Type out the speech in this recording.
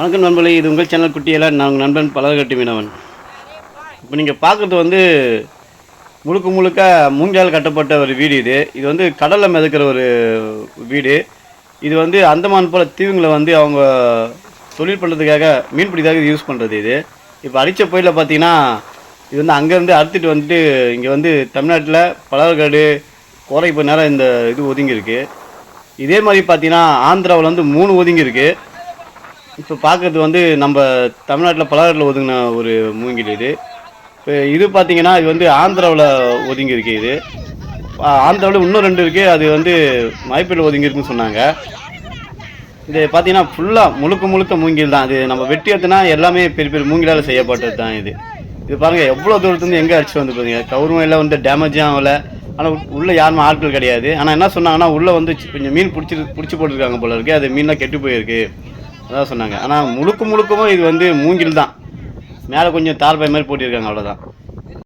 வணக்கம் நண்பர்களே இது உங்கள் சேனல் குட்டியெல்லாம் நாங்கள் நண்பன் பலகட்டி மீனவன் இப்போ நீங்கள் பார்க்குறது வந்து முழுக்க முழுக்க மூஞ்சால் கட்டப்பட்ட ஒரு வீடு இது. இது வந்து கடலில் மிதக்கிற ஒரு வீடு. இது வந்து அந்தமான் போல் தீவுங்களை வந்து அவங்க தொழில் பண்ணுறதுக்காக மீன் பிடிக்காக யூஸ் பண்ணுறது இது. இப்போ அடித்த புயலில் பார்த்தீங்கன்னா இது வந்து அங்கேருந்து அறுத்துட்டு வந்துட்டு இங்கே வந்து தமிழ்நாட்டில் பலர்காடு கோரைப்பு நேரம் இந்த இது ஒதுங்கியிருக்கு. இதே மாதிரி பார்த்தீங்கன்னா ஆந்திராவில் வந்து மூணு ஒதுங்கியிருக்கு. இப்போ பார்க்குறது வந்து நம்ம தமிழ்நாட்டில் பலகாட்டில் ஒதுங்கின ஒரு மூங்கில் இது. இப்போ இது பார்த்தீங்கன்னா இது வந்து ஆந்திராவில் ஒதுங்கி இருக்கு இது ஆந்திராவில் இன்னும் ரெண்டு இருக்குது அது வந்து மைப்பேட்டில் ஒதுங்கி இருக்குன்னு சொன்னாங்க. இது பார்த்தீங்கன்னா ஃபுல்லாக முழுக்க முழுக்க மூங்கில் தான். இது நம்ம வெட்டி எடுத்துனா எல்லாமே பெரிய பெரிய மூங்கிலால் செய்யப்பட்டது தான் இது. இது பாருங்கள் எவ்வளோ தூரத்துலேருந்து எங்கே அடிச்சு வந்து பாருங்க. கவுரும் எல்லாம் வந்து டேமேஜும் ஆகலை. ஆனால் உள்ளே யாருமே ஆட்கள் கிடையாது. ஆனால் என்ன சொன்னாங்கன்னா உள்ளே வந்து கொஞ்சம் மீன் பிடிச்சி பிடிச்சி போட்டிருக்காங்க போல இருக்குது அது மீன்லாம் கெட்டு போயிருக்கு. அதான் சொன்னாங்க. ஆனால் முழுக்க முழுக்கவும் இது வந்து மூங்கில் தான் மேலே கொஞ்சம் தாழ்பாய் மாதிரி போட்டிருக்காங்க அவ்வளோதான்